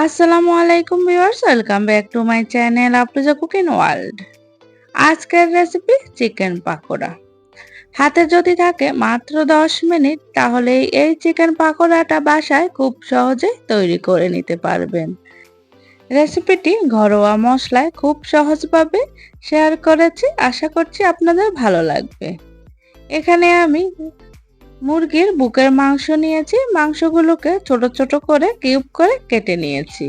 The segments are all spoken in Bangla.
আসসালামু আলাইকুম viewers, welcome back to my channel আপলোজা cooking world. আজকের রেসিপি চিকেন পাকোড়া। হাতে যদি থাকে মাত্র দশ মিনিট, তাহলে এই চিকেন পাকোড়াটা বাসায় খুব সহজে তৈরি করে নিতে পারবেন। রেসিপিটি ঘরোয়া মশলায় খুব সহজভাবে শেয়ার করেছি, আশা করছি আপনাদের ভালো লাগবে। এখানে আমি মুরগির বুকের মাংস নিয়েছি, মাংসগুলোকে ছোট ছোট করে কিউব করে কেটে নিয়েছি।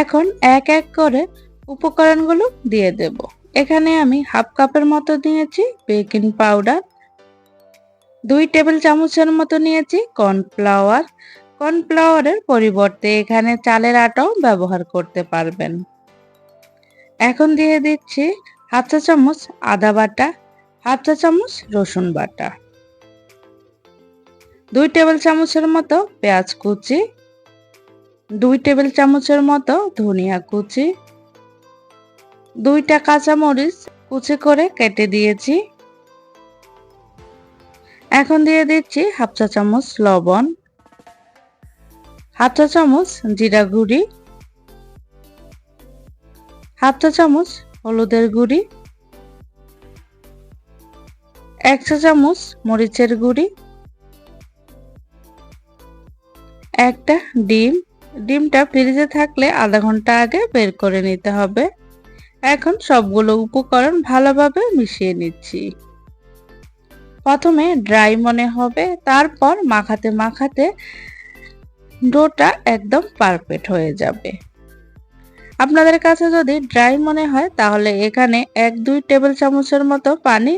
এখন এক এক করে উপকরণগুলো দিয়ে দেব। এখানে আমি হাফ কাপের মতো নিয়েছি বেকিং পাউডার, দুই টেবিল চামচের মতো নিয়েছি কর্নফ্লাওয়ার। কর্নফ্লাওয়ারের পরিবর্তে এখানে চালের আটাও ব্যবহার করতে পারবেন। এখন দিয়ে দিচ্ছি হাফ চা চামচ আদা বাটা, হাফ চা চামচ রসুন বাটা। দুই টেবিল চামচের মতো পেঁয়াজ কুচি, দুই টেবিল চামচের মতো ধনিয়া কুচি, দুইটা কাঁচামরিচ কুচি করে কেটে দিয়েছি। এখন দিয়ে দিচ্ছি হাফ চা চামচ লবণ, হাফ চা চামচ জিরা গুঁড়ি, হাফ চা চামচ হলুদের গুঁড়ি, এক চা চামচ মরিচের গুঁড়ি একটা ডিম, ডিমটা ফ্রিজে থাকলে আধা ঘণ্টা আগে বের করে নিতে হবে। এখন সবগুলো উপকরণ ভালোভাবে মিশিয়ে নিচ্ছি। প্রথমে ড্রাই মনে হবে, তারপর মাখাতে মাখাতে ডোটা একদম পারফেক্ট হয়ে যাবে। আপনাদের কাছে যদি ড্রাই মনে হয়, তাহলে এখানে এক দুই টেবিল চামচের মতো পানি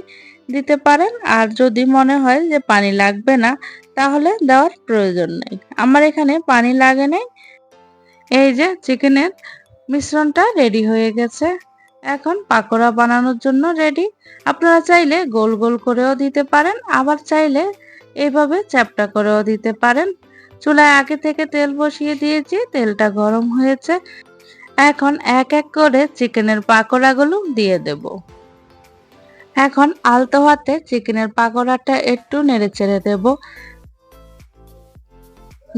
দিতে পারেন। আর যদি মনে হয় যে পানি লাগবে না, তাহলে দেওয়ার প্রয়োজন নেই। আমার এখানে পানি লাগে নাই। এই যে চিকেনের মিশ্রণটা রেডি হয়ে গেছে। এখন পাকোড়া বানানোর জন্য রেডি। আপনারা চাইলে গোল গোল করেও দিতে পারেন, আবার চাইলে এইভাবে চ্যাপটা করেও দিতে পারেন। চুলায় আগে থেকে তেল বসিয়ে দিয়েছি, তেলটা গরম হয়েছে। এখন এক এক করে চিকেনের পাকোড়াগুলো দিয়ে দেব। এখন আলতো হাতে চিকেনের পাকোড়াটা একটু নেড়ে চেড়ে দেবো।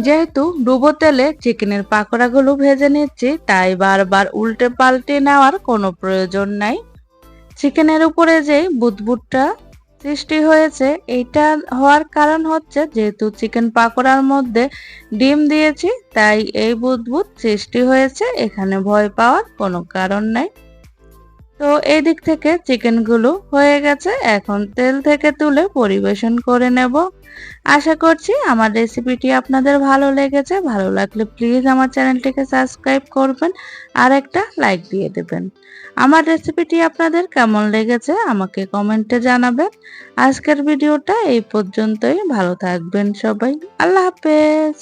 যেহেতু ডুবো তেলে চিকেনের পাকোড়াগুলো ভেজে নিচ্ছি, তাই বারবার উল্টে পাল্টে নেওয়ার কোনো প্রয়োজন নাই। চিকেনের উপরে যে বুদবুদটা সৃষ্টি হয়েছে, এইটা হওয়ার কারণ হচ্ছে যেহেতু চিকেন পাকোড়ার মধ্যে ডিম দিয়েছি, তাই এই বুদবুদ সৃষ্টি হয়েছে, এখানে ভয় পাওয়ার কোনো কারণ নাই। তো এই দিক থেকে চিকেনগুলো হয়ে গেছে। এখন তেল থেকে তুলে পরিবেশন করে নেব। আশা করছি আমার রেসিপিটি আপনাদের ভালো লেগেছে। ভালো লাগলে প্লিজ আমার চ্যানেলটিকে সাবস্ক্রাইব করবেন আর একটা লাইক দিয়ে দেবেন। আমার রেসিপিটি আপনাদের কেমন লেগেছে আমাকে কমেন্টে জানাবেন। আজকের ভিডিওটা এই পর্যন্তই। ভালো থাকবেন সবাই। আল্লাহ হাফেজ।